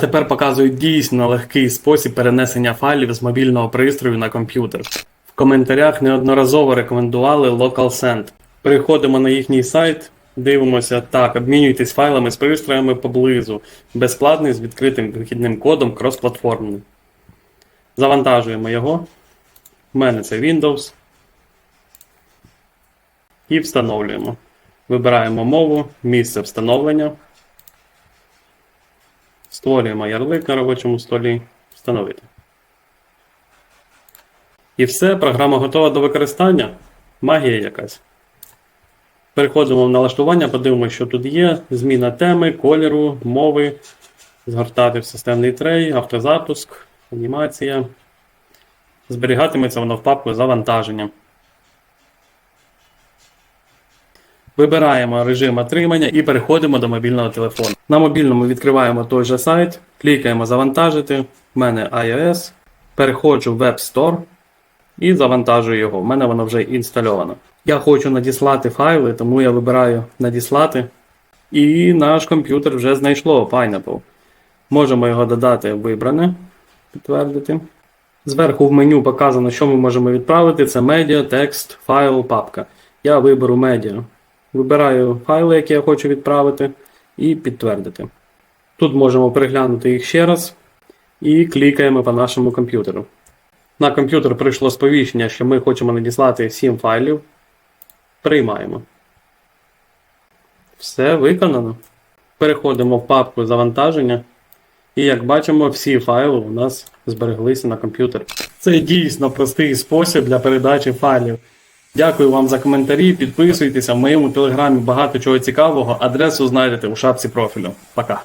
А тепер показую дійсно легкий спосіб перенесення файлів з мобільного пристрою на комп'ютер. В коментарях неодноразово рекомендували LocalSend. Переходимо на їхній сайт, дивимося так, обмінюйтесь файлами з пристроями поблизу. Безплатний з відкритим вихідним кодом кросплатформний. Завантажуємо його. У мене це Windows. І встановлюємо. Вибираємо мову, місце встановлення. Створюємо ярлик на робочому столі. Встановити. І все, програма готова до використання. Магія якась. Переходимо в налаштування, подивимося, що тут є. Зміна теми, кольору, мови. Згортати в системний трей, автозапуск, анімація. Зберігатиметься воно в папку завантаження. Вибираємо режим отримання і переходимо до мобільного телефону. На мобільному відкриваємо той же сайт, клікаємо завантажити. У мене iOS. Переходжу в Web Store і завантажую його. У мене воно вже інстальовано. Я хочу надіслати файли, тому я вибираю надіслати. І наш комп'ютер вже знайшло Pineapple. Можемо його додати в вибране, підтвердити. Зверху в меню показано, що ми можемо відправити. Це медіа, текст, файл, папка. Я виберу медіа. Вибираю файли, які я хочу відправити, і підтвердити. Тут можемо переглянути їх ще раз і клікаємо по нашому комп'ютеру. На комп'ютер прийшло сповіщення, що ми хочемо надіслати 7 файлів. Приймаємо. Все виконано. Переходимо в папку завантаження. І як бачимо, всі файли у нас збереглися на комп'ютері. Це дійсно простий спосіб для передачі файлів. Дякую вам за коментарі. Підписуйтеся в моєму телеграмі багато чого цікавого. Адресу знайдете у шапці профілю. Пока.